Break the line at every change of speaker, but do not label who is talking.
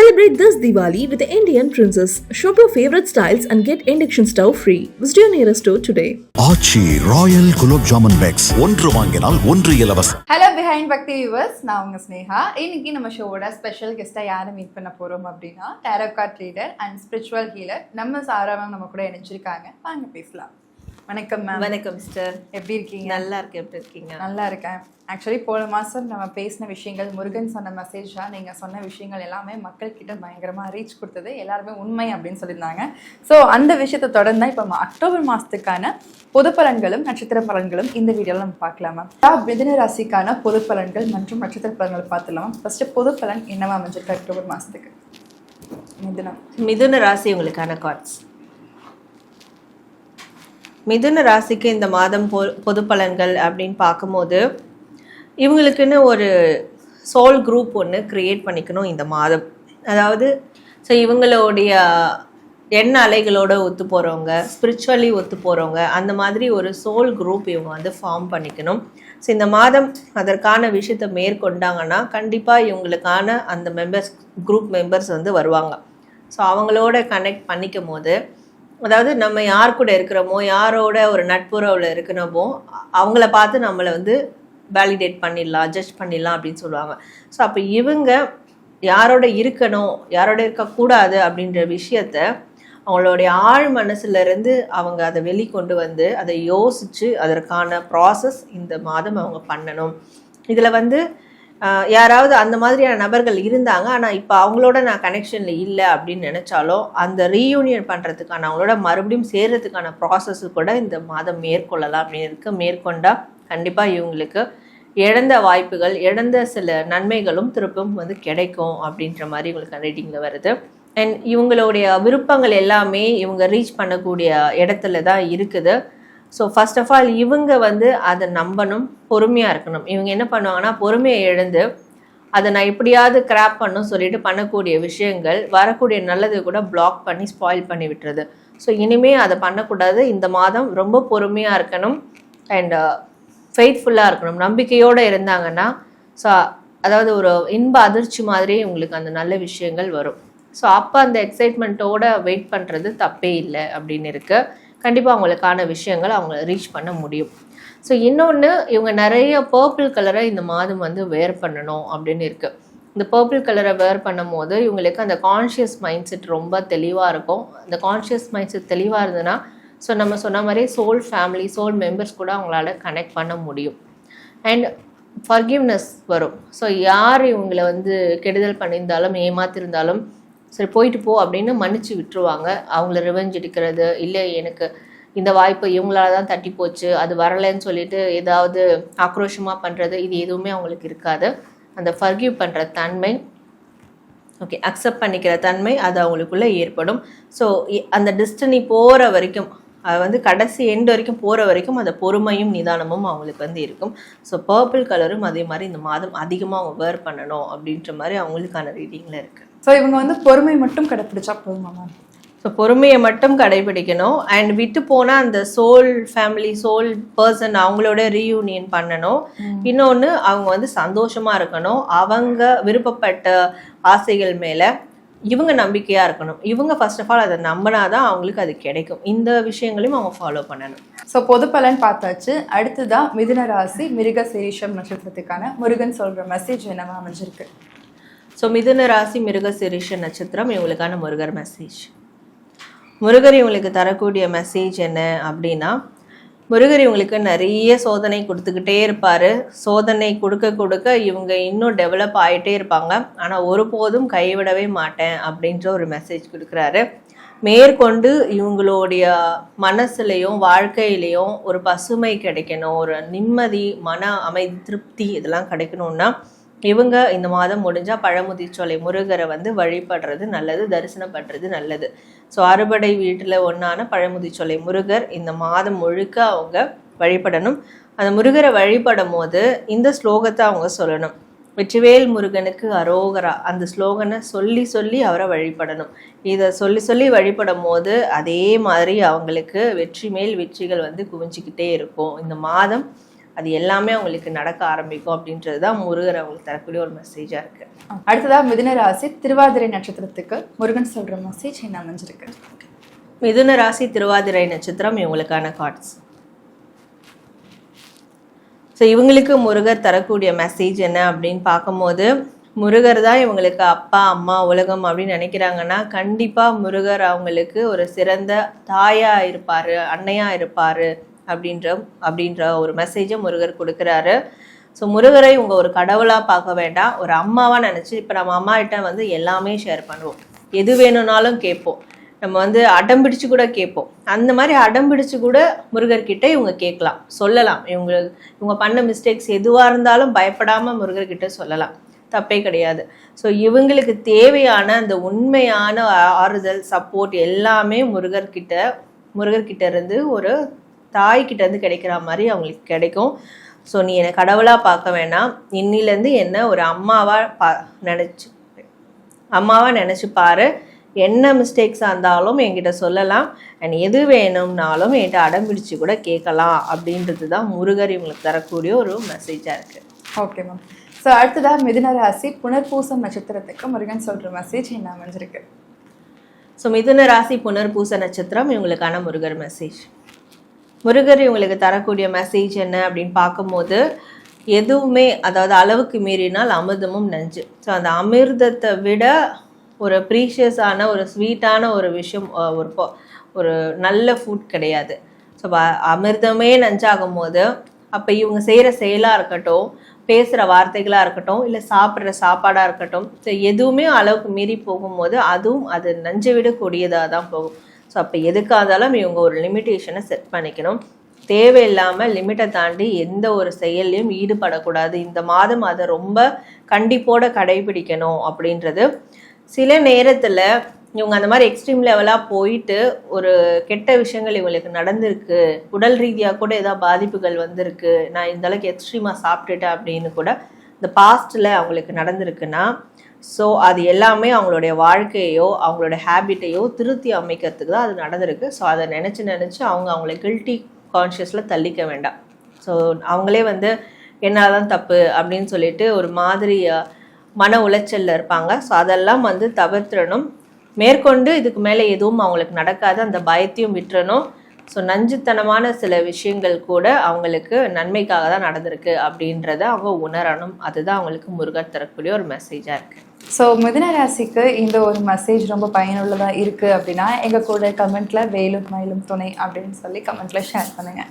Celebrate this Diwali with the Indian Princess. Shop your favorite styles and get induction stove free. Visit your nearest store today.
Aachi royal gulab jamun packs. ஒன்று வாங்கினால் ஒன்று இலவசம்.
Hello behind பக்தி viewers நான் உங்க ஸ்னேகா. இன்னைக்கு நம்ம ஷோவோட ஸ்பெஷல் கெஸ்ட்டாக யாரை மீட் பண்ண போறோம் அப்படின்னா tarot card reader and spiritual healer நம்ம சாரா மேம் நம்ம கூட இணைஞ்சிருக்காங்க. வாங்க பேசலாம். வணக்கம் மேம்
வணக்கம் சிஸ்டர்
எப்படி இருக்கீங்க?
நல்லா இருக்கு எப்படி இருக்கீங்க?
நல்லா இருக்கேன். ஆக்சுவலி போன மாதம் நம்ம பேசின விஷயங்கள் முருகன் சொன்ன மெசேஜாக நீங்கள் சொன்ன விஷயங்கள் எல்லாமே மக்கள்கிட்ட பயங்கரமாக ரீச் கொடுத்தது. எல்லாருமே உண்மை அப்படின்னு சொல்லியிருந்தாங்க. ஸோ அந்த விஷயத்தை தொடர்ந்து இப்போ அக்டோபர் மாதத்துக்கான பொது பலன்களும் நட்சத்திர பலன்களும் இந்த வீடியோவில் நம்ம பார்க்கலாம் மிதுன ராசிக்கான பொது பலன்கள் மற்றும் நட்சத்திர பலன்கள் பார்த்துலாம் ஃபர்ஸ்ட் பொது பலன் என்னவா அமைஞ்சிருக்கு அக்டோபர் மாதத்துக்கு மிதுனம்.
மிதுன ராசி உங்களுக்கான கார்ட்ஸ் மிதுன ராசிக்கு இந்த மாதம் பொ பொது பலன்கள் அப்படின்னு பார்க்கும்போது இவங்களுக்குன்னு ஒரு சோல் குரூப் ஒன்று க்ரியேட் பண்ணிக்கணும் இந்த மாதம். அதாவது ஸோ இவங்களுடைய எண்ண அலைகளோட ஒத்து போகிறவங்க ஸ்பிரிச்சுவலி ஒத்து போகிறவங்க அந்த மாதிரி ஒரு சோல் குரூப் இவங்க வந்து ஃபார்ம் பண்ணிக்கணும். ஸோ இந்த மாதம் அதற்கான விஷயத்தை மேற்கொண்டாங்கன்னா கண்டிப்பாக இவங்களுக்கான அந்த மெம்பர்ஸ் குரூப் மெம்பர்ஸ் வந்து வருவாங்க. ஸோ அவங்களோட கனெக்ட் பண்ணிக்கும் போது அதாவது நம்ம யார் கூட இருக்கிறோமோ யாரோட ஒரு நட்புறவில் இருக்கிறோமோ அவங்கள பார்த்து நம்மளை வந்து வேலிடேட் பண்ணிடலாம் ஜட்ஜ் பண்ணிடலாம் அப்படின்னு சொல்லுவாங்க. ஸோ அப்போ இவங்க யாரோட இருக்கணும் யாரோட இருக்கக்கூடாது அப்படின்ற விஷயத்த அவங்களுடைய ஆழ் மனசுலேருந்து அவங்க அதை வெளிக்கொண்டு வந்து அதை யோசித்து அதற்கான ப்ராசஸ் இந்த மாதம் அவங்க பண்ணணும். இதில் வந்து யாராவது அந்த மாதிரியான நபர்கள் இருந்தாங்க ஆனால் இப்போ அவங்களோட நான் கனெக்ஷனில் இல்லை அப்படின்னு நினச்சாலும் அந்த ரீயூனியன் பண்ணுறதுக்கான அவங்களோட மறுபடியும் சேர்கிறதுக்கான ப்ராசஸ்ஸு கூட இந்த மாதம் மேற்கொள்ளலாம் அப்படின்னு இருக்குது மேற்கொண்டால் கண்டிப்பாக இவங்களுக்கு இழந்த வாய்ப்புகள் இழந்த சில நன்மைகளும் திருப்பும் வந்து கிடைக்கும் அப்படின்ற மாதிரி இவங்களுக்கு ரீடிங்கில் வருது. அண்ட் இவங்களுடைய விருப்பங்கள் எல்லாமே இவங்க ரீச் பண்ணக்கூடிய இடத்துல தான் இருக்குது. ஸோ ஃபர்ஸ்ட் ஆஃப் ஆல் இவங்க வந்து அதை நம்பணும் பொறுமையாக இருக்கணும். இவங்க என்ன பண்ணுவாங்கன்னா பொறுமையை எழுந்து அதை நான் எப்படியாவது கிராப் பண்ணும் சொல்லிட்டு பண்ணக்கூடிய விஷயங்கள் வரக்கூடிய நல்லது கூட பிளாக் பண்ணி ஸ்பாயில் பண்ணி விட்டுறது. ஸோ இனிமே அதை பண்ணக்கூடாது. இந்த மாதம் ரொம்ப பொறுமையாக இருக்கணும் அண்ட் ஃபெய்த்ஃபுல்லாக uh, இருக்கணும். நம்பிக்கையோடு இருந்தாங்கன்னா ஸோ அதாவது ஒரு இன்ப அதிர்ச்சி மாதிரி உங்களுக்கு அந்த நல்ல விஷயங்கள் வரும். ஸோ அப்போ அந்த எக்ஸைட்மெண்ட்டோட வெயிட் பண்ணுறது தப்பே இல்லை அப்படின்னு இருக்குது கண்டிப்பாக அவங்களுக்கான விஷயங்கள் அவங்கள ரீச் பண்ண முடியும். ஸோ இன்னொன்று இவங்க நிறைய பர்பிள் கலரை இந்த மாதம் வந்து வேர் பண்ணணும் அப்படின்னு இருக்குது இந்த பர்பிள் கலரை வேர் பண்ணும் போது இவங்களுக்கு அந்த கான்ஷியஸ் மைண்ட் செட் ரொம்ப தெளிவாக இருக்கும். அந்த கான்ஷியஸ் மைண்ட் செட் தெளிவாக இருந்ததுன்னா ஸோ நம்ம சொன்ன மாதிரி சோல் ஃபேமிலி சோல் மெம்பர்ஸ் கூட அவங்களால கனெக்ட் பண்ண முடியும். அண்ட் ஃபர்கிவ்னஸ் வரும். ஸோ யார் இவங்களை வந்து கெடுதல் பண்ணியிருந்தாலும் ஏமாத்திருந்தாலும் சரி போயிட்டு போ அப்படின்னு மன்னிச்சு விட்டுருவாங்க. அவங்கள ரிவெஞ்ச் எடுக்கிறது இல்லை எனக்கு இந்த வாய்ப்பு இவங்களால தான் தட்டி போச்சு அது வரலைன்னு சொல்லிட்டு ஏதாவது ஆக்ரோஷமாக பண்ணுறது இது எதுவுமே அவங்களுக்கு இருக்காது. அந்த ஃபர்கியூ பண்ணுற தன்மை ஓகே அக்செப்ட் பண்ணிக்கிற தன்மை அது அவங்களுக்குள்ளே ஏற்படும். ஸோ அந்த டிஸ்டனி போகிற வரைக்கும் அது வந்து கடைசி எண்டு வரைக்கும் போகிற வரைக்கும் அந்த பொறுமையும் நிதானமும் அவங்களுக்கு வந்து இருக்கும். ஸோ பர்பிள் கலரும் அதே மாதிரி இந்த மாதம் அதிகமாக அவங்க வேர் பண்ணணும் அப்படின்ற மாதிரி அவங்களுக்கான ரீடிங்கில் இருக்குது
ஸோ இவங்க வந்து பொறுமை மட்டும் கடைப்பிடிச்சா போதுமா மேம்
ஸோ பொறுமையை மட்டும் கடைபிடிக்கணும் அண்ட் விட்டு போனால் அந்த சோல் ஃபேமிலி சோல் பர்சன் அவங்களோட ரீயூனியன் பண்ணணும். இன்னொன்று அவங்க வந்து சந்தோஷமாக இருக்கணும். அவங்க விருப்பப்பட்ட ஆசைகள் மேலே இவங்க நம்பிக்கையாக இருக்கணும். இவங்க ஃபர்ஸ்ட் ஆஃப் ஆல் அதை நம்பினாதான் அவங்களுக்கு அது கிடைக்கும். இந்த விஷயங்களையும் அவங்க ஃபாலோ பண்ணணும்.
ஸோ பொது பலன் பார்த்தாச்சு. அடுத்ததா மிதுன ராசி மிருக சீரிஷம் நட்சத்திரத்துக்கான முருகன் சொல்ற மெசேஜ் என்னவா அமைஞ்சிருக்கு?
ஸோ மிதுன ராசி மிருகசிரிஷ நட்சத்திரம் இவங்களுக்கான முருகர் மெசேஜ் முருகர் இவங்களுக்கு தரக்கூடிய மெசேஜ் என்ன அப்படின்னா முருகர் இவங்களுக்கு நிறைய சோதனை கொடுத்துக்கிட்டே இருப்பார். சோதனை கொடுக்க கொடுக்க இவங்க இன்னும் டெவலப் ஆகிட்டே இருப்பாங்க. ஆனால் ஒருபோதும் கைவிடவே மாட்டேன் அப்படின்ற ஒரு மெசேஜ் கொடுக்குறாரு. மேற்கொண்டு இவங்களுடைய மனசுலையும் வாழ்க்கையிலையும் ஒரு பசுமை கிடைக்கணும் ஒரு நிம்மதி மன அமைதி திருப்தி இதெல்லாம் கிடைக்கணும்னா இவங்க இந்த மாதம் முடிஞ்சால் பழமுதிர்ச்சோலை முருகரை வந்து வழிபடுறது நல்லது தரிசனம் பண்ணுறது நல்லது. ஸோ அறுபடை வீட்டில் ஒன்றான பழமுதிர்ச்சோலை முருகர் இந்த மாதம் முழுக்க அவங்க வழிபடணும். அந்த முருகரை வழிபடும் போது இந்த ஸ்லோகத்தை அவங்க சொல்லணும். வெற்றிவேல் முருகனுக்கு அரோகரா அந்த ஸ்லோகனை சொல்லி சொல்லி அவரை வழிபடணும். இதை சொல்லி சொல்லி வழிபடும் போது அதே மாதிரி அவங்களுக்கு வெற்றி மேல் வெற்றிகள் வந்து குவிஞ்சிக்கிட்டே இருக்கும். இந்த மாதம் அது எல்லாமே அவங்களுக்கு நடக்க ஆரம்பிக்கும் அப்படின்றது தான் முருகர் அவங்களுக்கு தரக்கூடிய ஒரு மெசேஜாக இருக்குது
அடுத்ததா மிதுன ராசி திருவாதிரை நட்சத்திரத்துக்கு முருகன் சொல்ற மெசேஜ் என்ன அமைஞ்சிருக்கு?
மிதுன ராசி திருவாதிரை நட்சத்திரம் இவங்களுக்கான கார்ட்ஸ் ஸோ இவங்களுக்கு முருகர் தரக்கூடிய மெசேஜ் என்ன அப்படின்னு பார்க்கும்போது முருகர் தான் இவங்களுக்கு அப்பா அம்மா உலகம் அப்படின்னு நினைக்கிறாங்கன்னா கண்டிப்பாக முருகர் அவங்களுக்கு ஒரு சிறந்த தாயாக இருப்பார் அன்னையாக இருப்பார் அப்படின்ற அப்படின்ற ஒரு மெசேஜை முருகர் கொடுக்குறாரு. ஸோ முருகரை உங்கள் ஒரு கடவுளாக பார்க்க வேண்டாம். ஒரு அம்மாவாக நினச்சி இப்போ நம்ம அம்மாகிட்ட வந்து எல்லாமே ஷேர் பண்ணுவோம். எது வேணும்னாலும் கேட்போம். நம்ம வந்து அடம் பிடிச்சு கூட கேட்போம். அந்த மாதிரி அடம் பிடிச்சு கூட முருகர்கிட்ட இவங்க கேட்கலாம். சொல்லலாம். இவங்க இவங்க பண்ண மிஸ்டேக்ஸ் எதுவாக இருந்தாலும் பயப்படாமல் முருகர்கிட்ட சொல்லலாம். தப்பே கிடையாது. ஸோ இவங்களுக்கு தேவையான அந்த உண்மையான ஆறுதல் சப்போர்ட் எல்லாமே முருகர்கிட்ட முருகர்கிட்ட இருந்து ஒரு தாய்கிட்ட இருந்து கிடைக்கிற மாதிரி அவங்களுக்கு கிடைக்கும். ஸோ நீ என்னை கடவுளாக பார்க்க வேணாம். இன்னிலேருந்து என்ன ஒரு அம்மாவாக பா நினச்சி அம்மாவாக நினச்சி பாரு. என்ன மிஸ்டேக்ஸாக இருந்தாலும் என்கிட்ட சொல்லலாம். அண்ட் எது வேணும்னாலும் என்கிட்ட அடம் பிடிச்சு கூட கேட்கலாம். அப்படின்றது தான் முருகர் இவங்களுக்கு தரக்கூடிய ஒரு மெசேஜாக இருக்குது
ஓகே மேம் ஸோ அடுத்ததா மிதுன ராசி புனர்பூசம் நட்சத்திரத்துக்கு முருகன் சொல்ற மெசேஜ் என்ன அமைஞ்சிருக்கு.
ஸோ மிதுன ராசி புனர்பூச நட்சத்திரம் இவங்களுக்கான முருகர் மெசேஜ் முருகர் இவங்களுக்கு தரக்கூடிய மெசேஜ் என்ன அப்படின்னு பார்க்கும்போது எதுவுமே அதாவது அளவுக்கு மீறினால் அமிர்தமும் நஞ்சு. ஸோ அந்த அமிர்தத்தை விட ஒரு ப்ரீஷியஸான ஒரு ஸ்வீட்டான ஒரு விஷயம் ஒரு ஒரு நல்ல ஃபுட் கிடையாது. ஸோ அமிர்தமே நஞ்சாகும் போது அப்போ இவங்க செய்கிற செயலாக இருக்கட்டும் பேசுகிற வார்த்தைகளாக இருக்கட்டும் இல்லை சாப்பிட்ற சாப்பாடாக இருக்கட்டும் ஸோ எதுவுமே அளவுக்கு மீறி போகும்போது அதுவும் அது நஞ்சை விடக்கூடியதாக தான் போகும். ஸோ அப்போ எதுக்காக இருந்தாலும் இவங்க ஒரு லிமிட்டேஷனை செட் பண்ணிக்கணும். தேவையில்லாமல் லிமிட்டை தாண்டி எந்த ஒரு செயல்லையும் ஈடுபடக்கூடாது. இந்த மாதம் அதை ரொம்ப கண்டிப்போட கடைபிடிக்கணும் அப்படின்றது. சில நேரத்தில் இவங்க அந்த மாதிரி எக்ஸ்ட்ரீம் லெவலாக போயிட்டு ஒரு கெட்ட விஷயங்கள் இவங்களுக்கு நடந்திருக்கு. உடல் ரீதியாக கூட ஏதாவது பாதிப்புகள் வந்திருக்கு. நான் இந்த அளவுக்கு எக்ஸ்ட்ரீமாக சாப்பிட்டுட்டேன் அப்படின்னு கூட இந்த பாஸ்ட்டில் அவங்களுக்கு நடந்திருக்குன்னா ஸோ அது எல்லாமே அவங்களுடைய வாழ்க்கையோ அவங்களோட ஹேபிட்டையோ திருத்தி அமைக்கிறதுக்கு தான் அது நடந்திருக்கு. ஸோ அதை நினச்சி நினச்சி அவங்க அவங்கள கில்ட்டி கான்ஷியஸில் தள்ளிக்க வேண்டாம். ஸோ அவங்களே வந்து என்னால் தான் தப்பு? அப்படின்னு சொல்லிட்டு ஒரு மாதிரி மன உளைச்சலில் இருப்பாங்க. ஸோ அதெல்லாம் வந்து தவிர்த்திடணும். மேற்கொண்டு இதுக்கு மேலே எதுவும் அவங்களுக்கு நடக்காது. அந்த பயத்தையும் விட்டுறணும். ஸோ நஞ்சுத்தனமான சில விஷயங்கள் கூட அவங்களுக்கு நன்மைக்காக தான் நடந்திருக்கு அப்படின்றத அவங்க உணரணும். அதுதான் அவங்களுக்கு முருகர் தரக்கூடிய ஒரு மெசேஜாக இருக்குது
ஸோ மிதுன ராசிக்கு இந்த ஒரு மெசேஜ் ரொம்ப பயனுள்ளதாக இருக்குது அப்படின்னா எங்கள் கூட கமெண்ட்டில் வேலும் மயிலும் துணை அப்படின்னு சொல்லி கமெண்ட்டில் ஷேர் பண்ணுங்கள்